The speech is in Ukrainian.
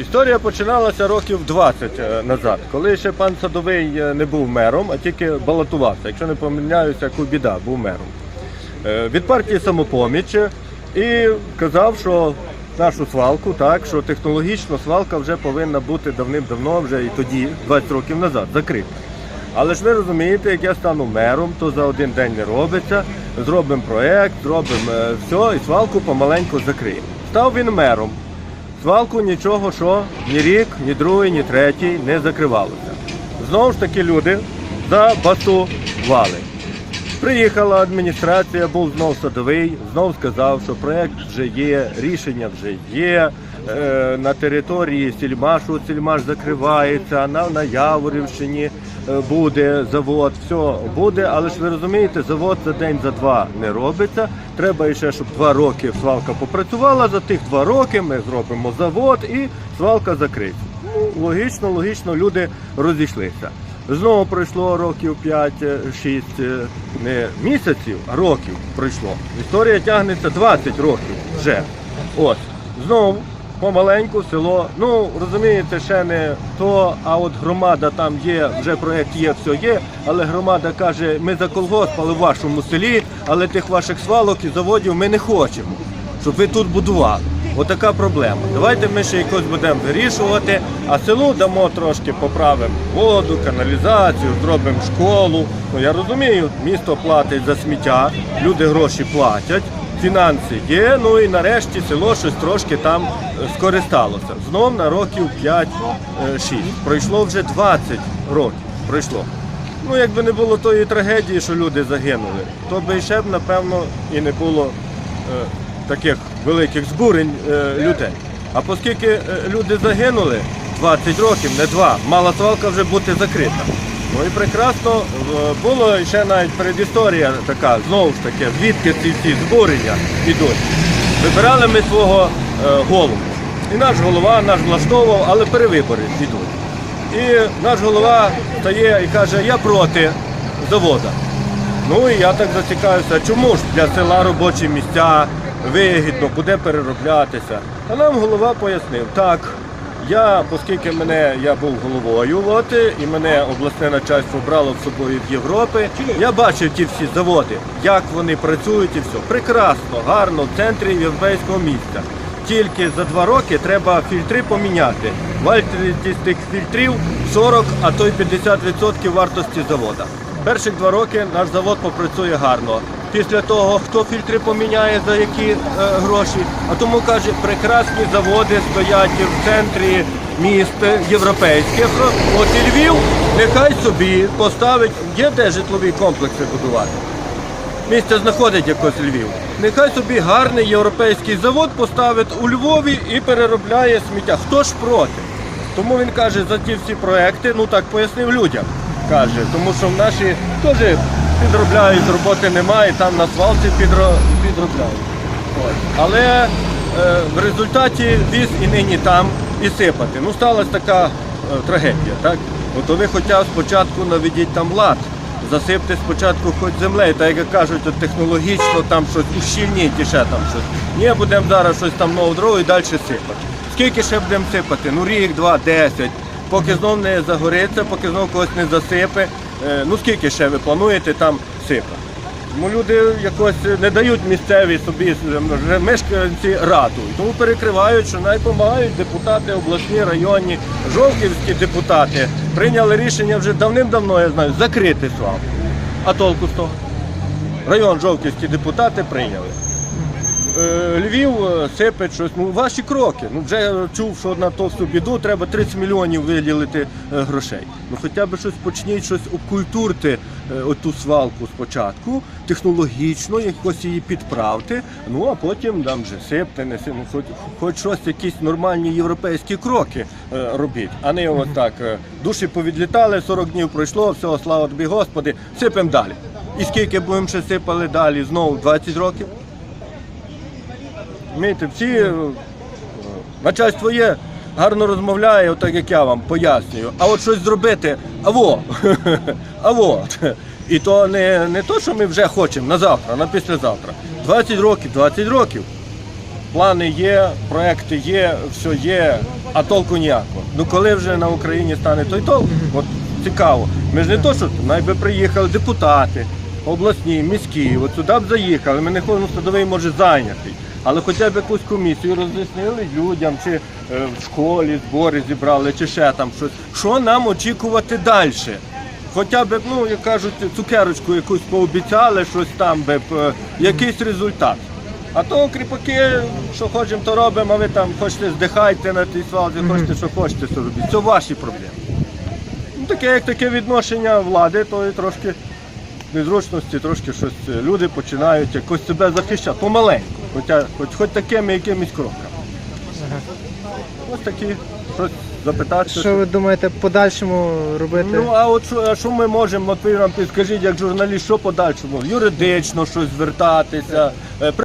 Історія починалася років 20 е, назад, коли ще пан Садовий е, не був мером, а тільки балотувався. Якщо не помиляюся, Кубіда був мером. Е, Від партії самопоміч і казав, що нашу свалку, так, що технологічно свалка вже повинна бути давним-давно, вже і тоді, 20 років назад, закрита. Але ж ви розумієте, як я стану мером, то за один день не робиться. Зробимо проєкт, зробимо все, і свалку помаленьку закриємо. Став він мером. Свалку нічого, що ні рік, ні другий, ні третій не закривалося. Знову ж таки люди забасували. Приїхала адміністрація, був знов садовий, знов сказав, що проєкт вже є, рішення вже є. Е, на території Сільмашу Сільмаш закривається, на, на Яворівщині е, буде завод, все буде, але ж ви розумієте, завод за день, за два не робиться. Треба ще, щоб два роки свалка попрацювала. За тих два роки ми зробимо завод і свалка закриється. Ну, логічно, логічно, люди розійшлися. Знову пройшло років 5-6 не місяців, а років пройшло. Історія тягнеться 20 років вже. От. Знову помаленьку село. Ну, розумієте, ще не то, а от громада там є, вже проєкт є, все є, але громада каже, ми за колгосп, але в вашому селі, але тих ваших свалок і заводів ми не хочемо, щоб ви тут будували. Отака проблема. Давайте ми ще якось будемо вирішувати, а селу дамо трошки поправимо воду, каналізацію, зробимо школу. Ну я розумію, місто платить за сміття, люди гроші платять, фінанси є. Ну і нарешті село щось трошки там е, скористалося. Знов на років 5-6. Пройшло вже 20 років. Пройшло. Ну, якби не було тої трагедії, що люди загинули, то би ще б, напевно, і не було е, таких великих збурень е, людей. А оскільки е, люди загинули 20 років, не два, мала свалка вже бути закрита. Ну і прекрасно було ще навіть передісторія така, знову ж таки, звідки ці всі збурення йдуть. Вибирали ми свого е, голову. І наш голова наш влаштовував, але перевибори йдуть. І наш голова стає і каже, я проти заводу. Ну і я так зацікавився, чому ж для села робочі місця вигідно, буде перероблятися. А нам голова пояснив, так, я, оскільки мене я був головою, от, і мене обласне начальство брало з собою з Європи, я бачив ті всі заводи, як вони працюють і все. Прекрасно, гарно, в центрі європейського міста. Тільки за два роки треба фільтри поміняти. Вартість тих фільтрів 40, а то й 50% вартості завода. Перших два роки наш завод попрацює гарно. Після того, хто фільтри поміняє, за які е, гроші. А тому каже, прекрасні заводи стоять в центрі міст європейських. От і Львів нехай собі поставить, є де житлові комплекси будувати. Місце знаходить якось Львів. Нехай собі гарний європейський завод поставить у Львові і переробляє сміття. Хто ж проти? Тому він каже, за ті всі проекти, ну так пояснив людям. Каже, тому що в наші теж підробляють, роботи немає, там на свалці підробляють. Але е, в результаті віз і нині там і сипати. Ну сталася така е, трагедія, так? От вони хочуть спочатку наведіть там лад. Засипте спочатку хоч землею, так як кажуть, технологічно там щось ущільніть і ще там щось. Ні, будемо зараз щось там нову дорогу і далі сипати. Скільки ще будемо сипати? Ну рік, два, десять. Поки знов не загориться, поки знов когось не засипе. Е, Ну скільки ще ви плануєте там сипати? Тому люди якось не дають місцеві собі е, мешканці раду. Тому перекривають, що найпомагають депутати обласні, районні, жовківські депутати прийняли рішення вже давним-давно, я знаю, закрити свалку. А толку з того? Район жовківські депутати прийняли. Е, Львів е, сипить щось. Ну, ваші кроки. Ну, вже чув, що на товсту біду треба 30 мільйонів виділити е, грошей. Ну хоча б щось почніть, щось окультурти оту свалку спочатку, технологічно, якось її підправте, ну а потім там вже сипте, не сипте, ну, хоч, хоч щось, якісь нормальні європейські кроки робіть, а не от так. е, Душі повідлітали, 40 днів пройшло, все, слава тобі, Господи, сипемо далі. І скільки будемо ще сипали далі? Знову 20 років? Розумієте, всі е, начальство є, гарно розмовляє, отак як я вам пояснюю. А от щось зробити, аво, аво. І то не, не то, що ми вже хочемо на завтра, на післязавтра. 20 років, 20 років. плани є, проекти є, все є, а толку ніякого. Ну коли вже на Україні стане той толк, от цікаво. Ми ж не то, що найби приїхали депутати, обласні, міські, от сюди б заїхали, ми не ходимо, садовий може зайнятий. Але хоча б якусь комісію роз'яснили людям, чи е, в школі збори зібрали, чи ще там щось. Що нам очікувати далі? Хоча б, ну, як кажуть, цукерочку якусь пообіцяли, щось там би, е, якийсь результат. А то кріпаки, що хочемо, то робимо, а ви там хочете здихайте на тій свалці, хочете, що хочете, то робіть. Це ваші проблеми. Ну, таке, як таке відношення влади, то і трошки незручності, трошки щось е, люди починають якось себе захищати помаленьку, хоча, хоч, хоч такими якимись кроками. Ось такі щось запитати. Що ви думаєте подальшому робити? Ну а от що, а що ми можемо, от ви нам підскажіть, як журналіст, що подальшому? Юридично щось звертатися, е,